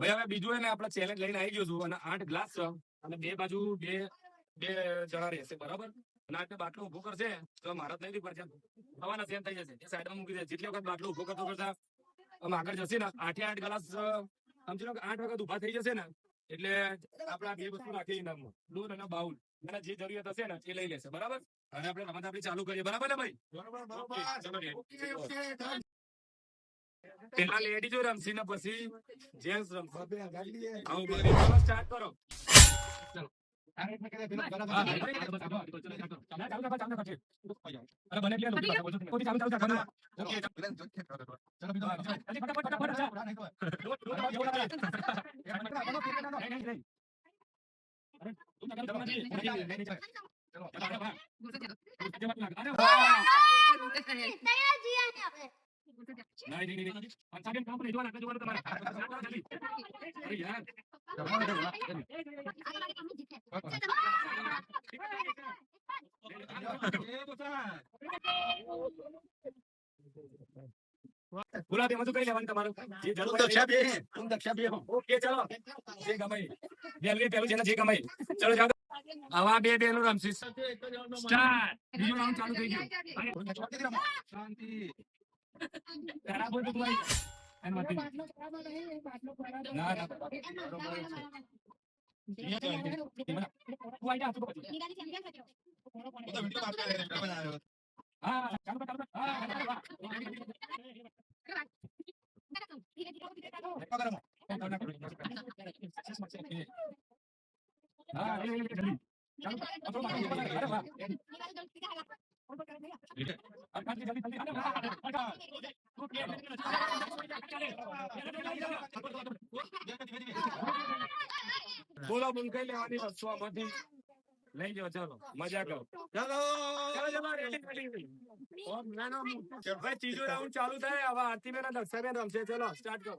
ભાઈ હવે બીજું એને આપણે ચેલેન્જ લઈને આવી ગયો છું અને આઠ ગ્લાસ અને બે બાજુ બે બે જણા રહેશે બરાબર અને આટલે બાટલો ઉભો કરશે તો મારા જ નહીં પડશે થવાના સેમ થઈ જશે એ સાઈડમાં મૂકી દે જેટલી વખત બાટલો ઉભો કરતો કરતા આમ આગળ જશે ને આઠે આઠ ગ્લાસ સમજી લો કે આઠ વખત ઉભા થઈ જશે ને એટલે આપણે બે વસ્તુ રાખી ઇનામમાં ડોલ અને બાઉલ અને જે જરૂરિયાત હશે ને એ લઈ લેશે બરાબર અને આપણે રમત આપણી ચાલુ કરીએ બરાબર ને ભાઈ બરાબર પેલા લેડીઝો રમશી ને પછી જેન્ટ્સ રમશે સ્ટાર્ટ કરો ચલો નહીં નહીં નહીં ગુલાબી મજુ કઈ લેવાનું તમારું જે જરૂર દક્ષા બે હું દક્ષા ચલો જે ગમે વેલવે પેલું જેને જે ગમે ચલો જાઓ હવા બે બે નું રમશી સ્ટાર્ટ રાઉન્ડ ચાલુ થઈ ગયો શાંતિ ખરાબ હોય તો તું એમ મત ના ના ચાલો बोला मुंगकाय लेवानी बसवा माधी લઈ ગયો ચાલો मजा करो चलो चलो जनाब ये चालू થાય હવે આતી મેના દસસામે રામસે ચલો સ્ટાર્ટ કરો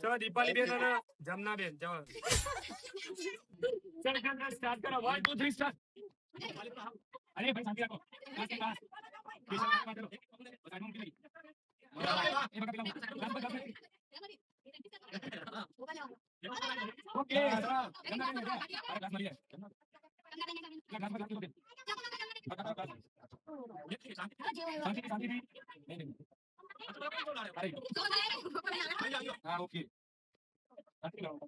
ચલો દીપાલી બેન અને જમના બેન ચલો ચલ ચલ સ્ટાર્ટ કરો 1 2 3 સ્ટાર્ટ અરે ભાઈ શાંતિ રાખો બસ બસ ઓકે શાંતિ શાંતિ શાંતિ નહીં નહીં હા ઓકે અરે ના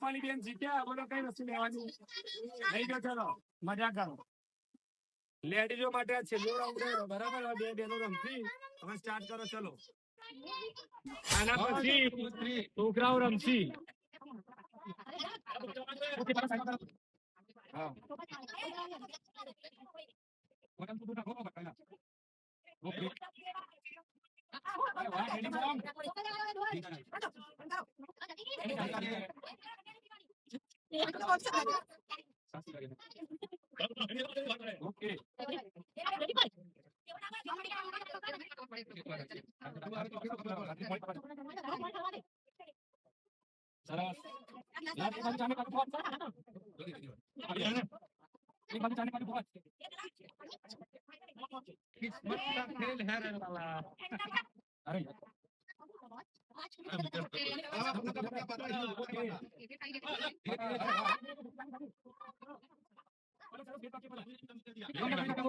મારી બેન જીત્યા બોલો કઈ વસ્તુ લેવાની લઈ ગયો ચલો મજા કરો લેડીઝો માટે આ છેલ્લો રાઉન્ડ રહ્યો બરાબર હવે બે બેનો રમતી હવે સ્ટાર્ટ કરો ચલો આના પછી છોકરાઓ રમશી સાચી લાગે किस्मत का खेल है रे वाला अरे आज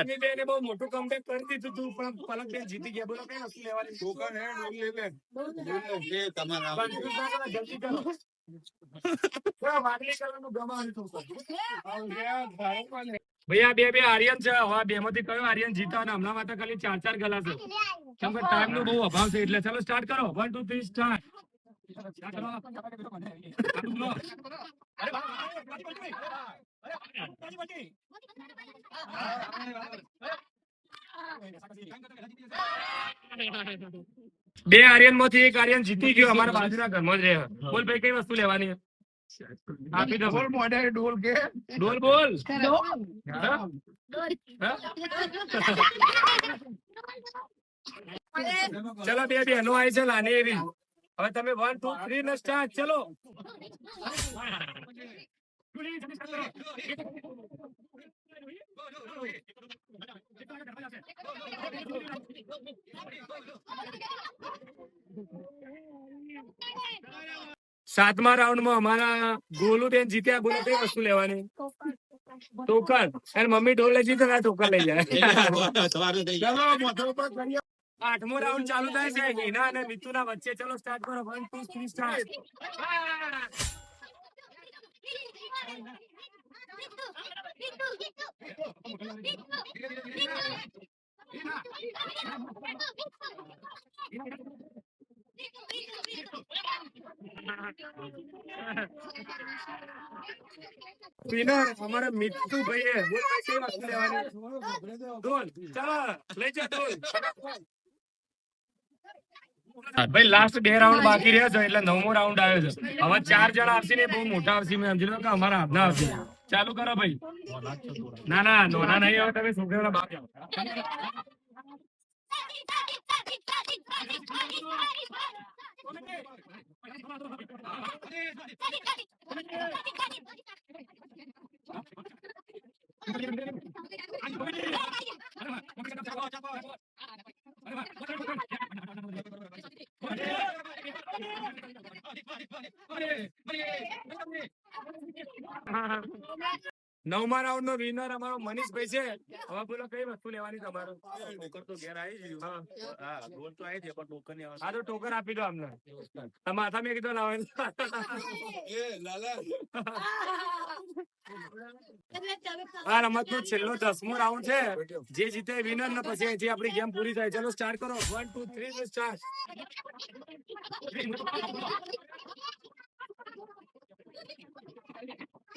અમે બેને બહુ મોટું કમબેક કરી દીધું તું પણ પલક બેન જીતી ગયા બોલો કઈ હસી લેવાની ટોકન હે ડોલ લે લે કે તમારા જલ્દી કરો ભૈયા બે બે આર્યન છે બે માંથી કયો આર્યન જીતા અને હમણાં માટે ખાલી ચાર ચાર ગલા છે કેમ કે બહુ અભાવ છે એટલે ચાલો સ્ટાર્ટ કરો વન ટુ થ્રી સ્ટાર્ટ બે આર્યનમાંથી એક આર્યન જીતી ગયો અમારા બાજુના ઘરમાં જ રહે બોલ ભાઈ કઈ વસ્તુ લેવાની છે આપી ડબલ મોડેલ ડોલ કે ડોલ બોલ ડોલ ચલો બે બેનો આઈ છે લાન આવી હવે તમે 1 2 3 ને 7 ચલો सातमा राउंड अमरा गोलूबेन जीत्या बोलो कई वस्तु लेवा टोकर अरे मम्मी ढोल ले जीते टोकर ले जाए आठमो राउंड चालू था से हिना ने मिथुन बच्चे चलो स्टार्ट करो वन टू थ्री स्टार्ट પીના અમારે મીઠુ ભાઈએ બોલ કેવા લેવાની દોન ચાલ લઈ જા દોન ભાઈ લાસ્ટ બે રાઉન્ડ બાકી રહ્યા છે એટલે નવમો રાઉન્ડ આવ્યો છે હવે ચાર જણા આવશે ને બહુ મોટા આવશે મેં સમજી લો કે અમારા હાથના આવશે ચાલુ કરો ભાઈ ના ના નોના નહીં આવે તમે છોકરાના બાપ આવો નવમા રાઉન્ડ નો વિનર અમારો મનીષભાઈ છે હવે બોલો કઈ વસ્તુ લેવાની તમારો ટોકર તો ઘેર આવી ગયું હા રોલ તો આવી છે પણ ટોકર ની હા તો ટોકર આપી દો અમને માથા મેં કીધો લાવે આ રમત નો છેલ્લો દસમો રાઉન્ડ છે જે જીતે વિનર ને પછી જે આપણી ગેમ પૂરી થાય ચલો સ્ટાર્ટ કરો વન ટુ થ્રી નો સ્ટાર્ટ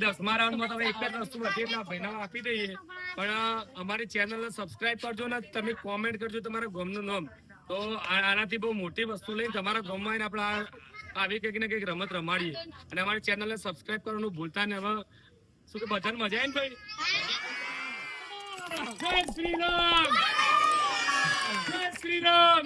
ભાઈ દસમારાઉન્ડમાં તમે એક જ વસ્તુ હતી એટલે ભાઈના આપી દઈએ પણ અમારી ચેનલને સબસ્ક્રાઇબ કરજો ને તમે કોમેન્ટ કરજો તમારા ગામનું નામ તો આનાથી બહુ મોટી વસ્તુ લઈને તમારા ગામમાં આવીને આપણે આવી કંઈક ને કંઈક રમત રમાડીએ અને અમારી ચેનલને સબસ્ક્રાઇબ કરવાનું ભૂલતા ને હવે શું કે બધાને મજા આવી ને ભાઈ જય શ્રી રામ જય શ્રી રામ